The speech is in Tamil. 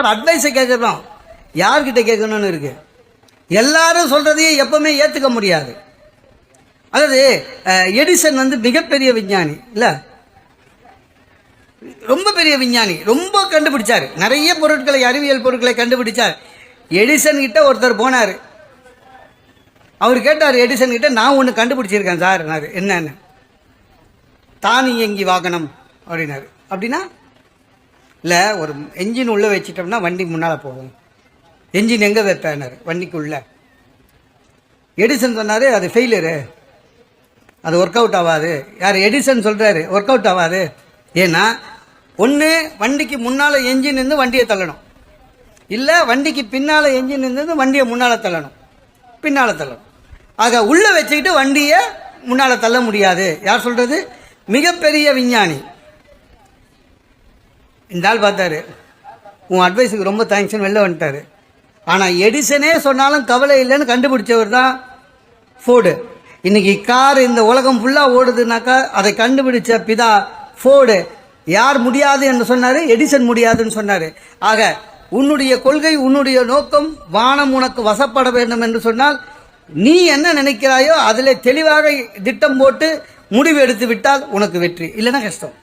சார் அட்வைஸை கேட்குறோம் யார்கிட்ட கேட்கணும்னு இருக்கு? எல்லாரும் சொல்றதையும் எப்பவுமே ஏற்றுக்க முடியாது. அதாவது எடிசன் வந்து மிகப்பெரிய விஞ்ஞானி இல்லை? ரொம்ப பெரிய விஞ்ஞானி ரொம்ப கண்டுபிடிச்சார். நிறைய பொருட்களை அறிவியல் பொருட்களை கண்டுபிடிச்சார். எடிசன் கிட்ட ஒருத்தர் போனார். அவர் கேட்டார் எடிசன் கிட்ட நான் ஒன்று கண்டுபிடிச்சிருக்கேன் சார் என்னன்னு? தானியங்கி வாகனம் அப்படின்னாரு. அப்படின்னா இல்லை ஒரு என்ஜின் உள்ளே வச்சிட்டோம்னா வண்டி முன்னால் போகும். என்ஜின் எங்கே வைப்பேனாரு வண்டிக்குள்ள. எடிசன் சொன்னார் அது ஃபெயிலியரு அது ஒர்க் அவுட் ஆகாது யார்? எடிசன் சொல்கிறாரு ஒர்க் அவுட் ஆகாது ஏன்னா ஒன்று வண்டிக்கு முன்னால் என்ஜின் இருந்து வண்டியை தள்ளணும். இல்லை வண்டிக்கு பின்னால் என்ஜின் இருந்து வண்டியை முன்னால் தள்ளணும். பின்னால் தள்ளணும். ஆக உள்ளே வச்சுக்கிட்டு வண்டியை முன்னால் தள்ள முடியாது. யார் சொல்கிறது மிகப்பெரிய விஞ்ஞானி. இந்த ஆள் பார்த்தாரு. உன் அட்வைஸுக்கு ரொம்ப தேங்க்ஸ்னு வெளில வந்துட்டாரு. ஆனால் எடிசனே சொன்னாலும் கவலை இல்லைன்னு கண்டுபிடிச்சவர் தான் ஃபோர்டு இன்னைக்கு கார் இந்த உலகம் ஃபுல்லாக ஓடுதுனாக்கா அதை கண்டுபிடிச்ச பிதா ஃபோர்டு யார் முடியாது என்று சொன்னார்? எடிசன் முடியாதுன்னு சொன்னார். ஆக உன்னுடைய கொள்கை உன்னுடைய நோக்கம் வானம் உனக்கு வசப்பட வேண்டும் என்று சொன்னால் நீ என்ன நினைக்கிறாயோ அதில் தெளிவாக திட்டம் போட்டு முடிவு எடுத்து விட்டால் உனக்கு வெற்றி. இல்லைன்னா கஷ்டம்.